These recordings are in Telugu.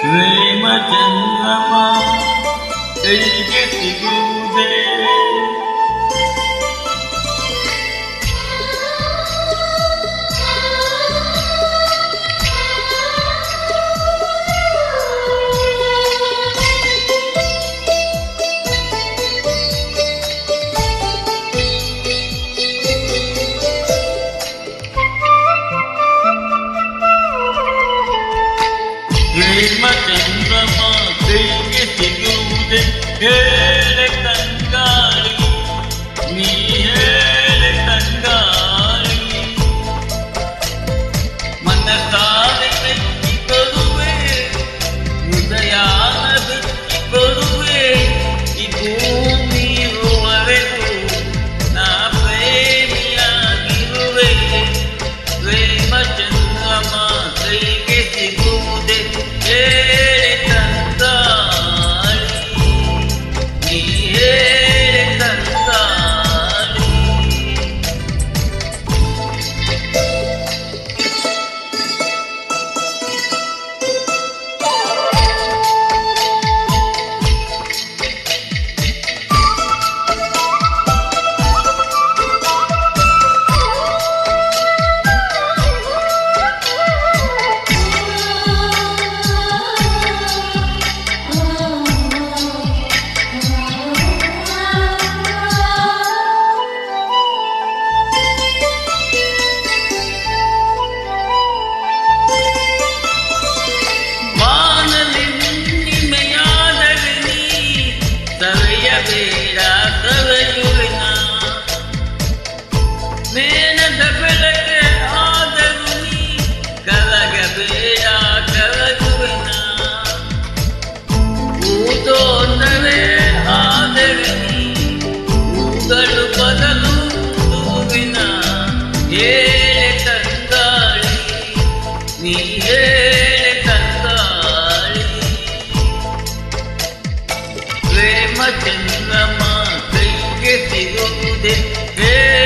श्रीमचन्द्रमा दैक्यतिगुदे Yeah.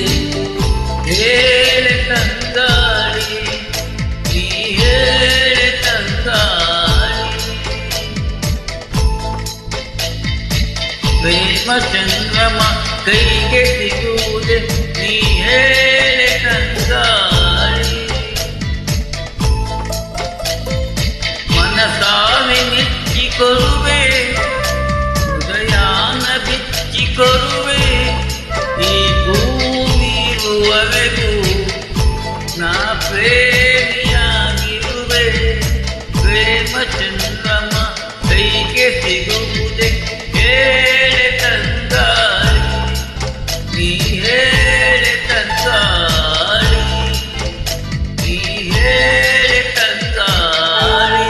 प्रेम चंद्रमा कई के तिजूर नी है कंगारी मनसा विनिच्ची करुवे उदयान बिच्ची करुवे ఈ భూమి వరకు నా ప్రేమియా ప్రేమ చంద్ర కందాలి ఈ నేల కందాలి